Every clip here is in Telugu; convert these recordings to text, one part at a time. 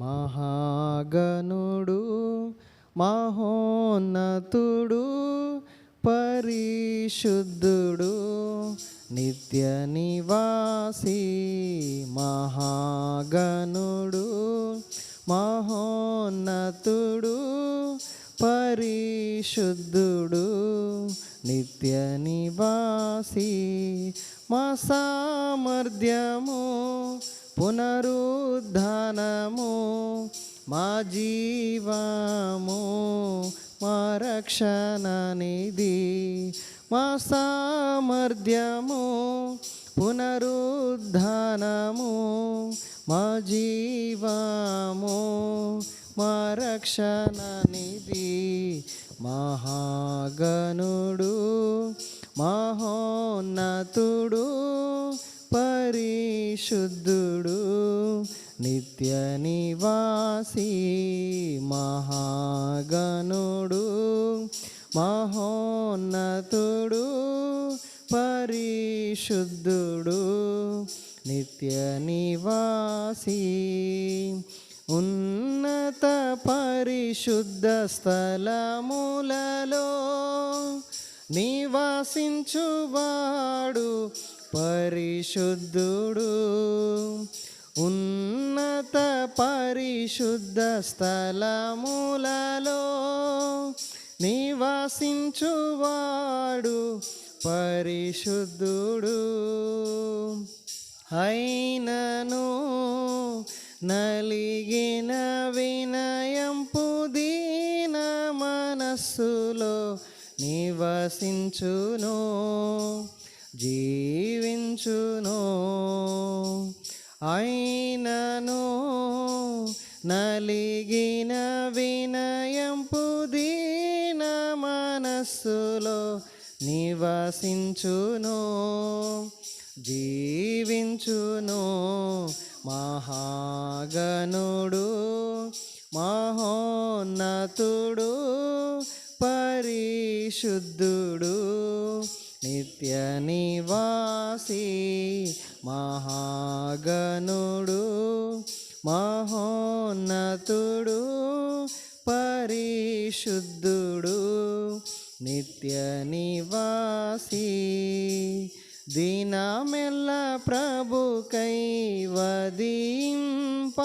మహాగణుడు మహోన్నతుడు పరిశుద్ధుడు నిత్య నివాసి మహాగణుడు మహోన్నతుడు పరిశుద్ధుడు నిత్య నివాసి మా సామర్థ్యము పునరుద్ధానము మా జీవము మా రక్షణ నిధి మా సామర్థ్యము పునరుద్ధానము మా జీవము మా రక్షణ నిధి మహాగణుడు మహోన్నతుడు పరిశుద్ధుడు నిత్య నివాసి మహాగణుడు మహోన్నతుడు పరిశుద్ధుడు నిత్య నివాసి ఉన్నత పరిశుద్ధ స్థలములలో నివాసించువాడు. పరిశుద్ధుడు ఉన్నత పరిశుద్ధ స్థలములలో నివాసించువాడు పరిశుద్ధుడు. అయినను నలిగిన వినయం పుదీన మనస్సులో నివసించును. జీవించును. అయినను నలిగిన వినయంపు దీన మనస్సులో నివసించును. జీవించును మహాగణుడు మహోన్నతుడు పరిశుద్ధుడు. నిత్య నివాసి మహాగణుడు మహోన్నతుడు పరిశుద్ధుడు. నిత్య నివాసి దినమెల్ల ప్రభుకై కైవదీంప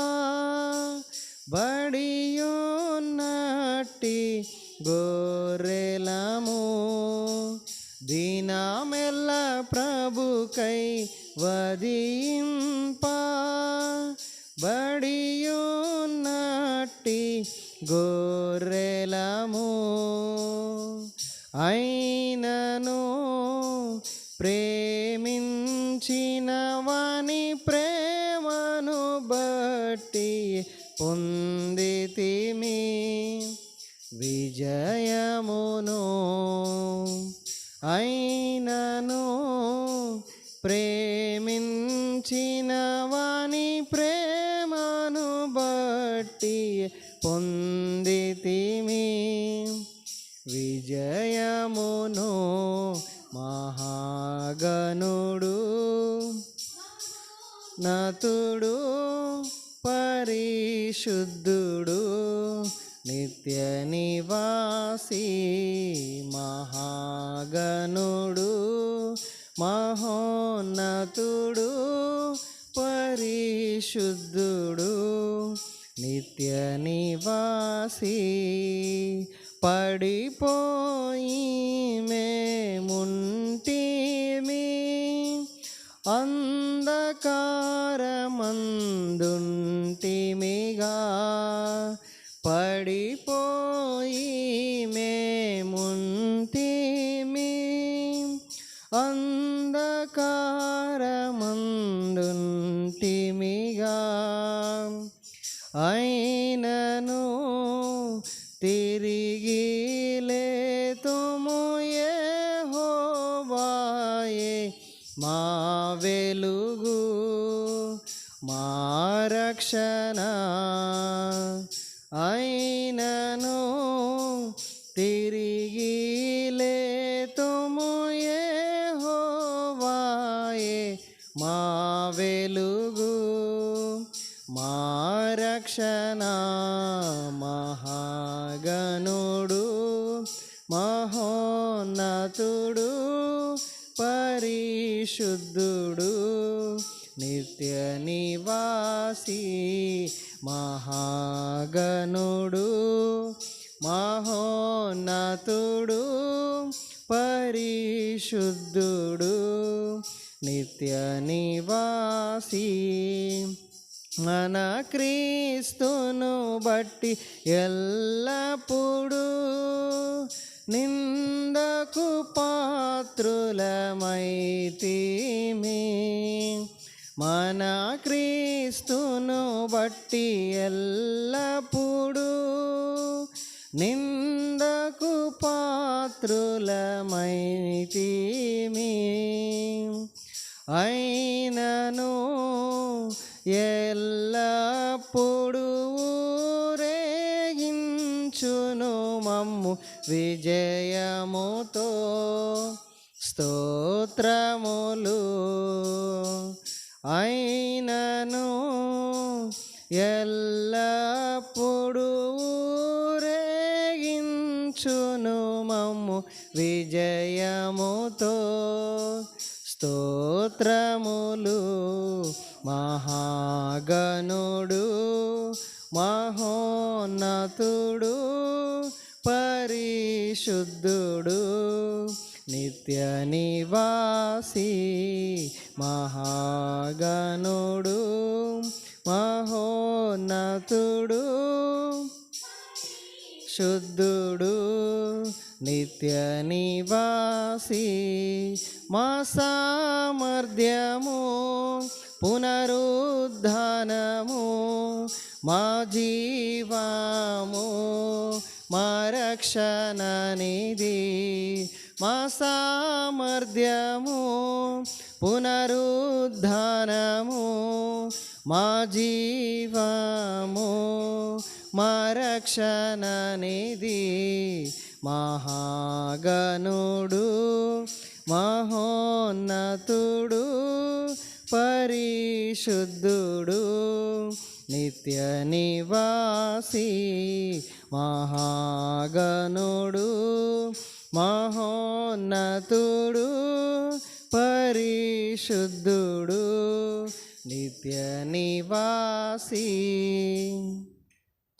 బడియోన్నట్టి గోరెలము దినమెల్ల ప్రభు కై వదింప గోరెలము అయినను ప్రేమించిన వాని ప్రేమను బట్టి పొందితిమి. విజయమును అయినను ప్రేమించిన వాణి ప్రేమను బట్టి పొందితిమి. విజయమును మహాగణుడు నతుడు పరిశుద్ధుడు నిత్య నివాసి మహాగణుడు మహోన్నతుడు పరిశుద్ధుడు. నిత్య నివాసి పడిపోయి మేముంటిమి అంధకారమందుంటిమిగా అంధకారమందుంటిమిగా. అయినను తిరిగి లేతుము యెహోవాయే మా వెలుగు మా రక్షణ. మా వెలుగు మా రక్షణ మహాగణుడు మహోన్నతుడు పరిశుద్ధుడు నిత్య నివాసి మహాగణుడు మహోన్నతుడు పరిశుద్ధుడు. నిత్య నివాసి మన క్రీస్తును బట్టి ఎల్లప్పుడూ నిందకు పాత్రులమైతిమి. మన క్రీస్తును బట్టి ఎల్లప్పుడూ నిందకు పాత్రులమైతిమి. అయినను ఎల్లప్పుడూ రేగించును మమ్ము విజయముతో. స్తోత్రములు అయినను ఎల్లప్పుడూ రేగించును మమ్ము విజయముతో. స్తోత్రములు మహాగణుడు మహోన్నతుడు పరిశుద్ధుడు నిత్య నివాసి మహాగణుడు మహోన్నతుడు శుద్ధుడు నిత్య నివాసి మా సామర్థ్యము పునరుద్ధానము మా జీవాము మా రక్షణనిది మా సామర్థ్యము పునరుద్ధానము మా జీవము మా రక్షణనిది మహాగనుడు మహోన్నతుడు పరిశుద్ధుడు నిత్య నివాసి మహాగణుడు మహోన్నతుడు పరిశుద్ధుడు నిత్య నివాసి.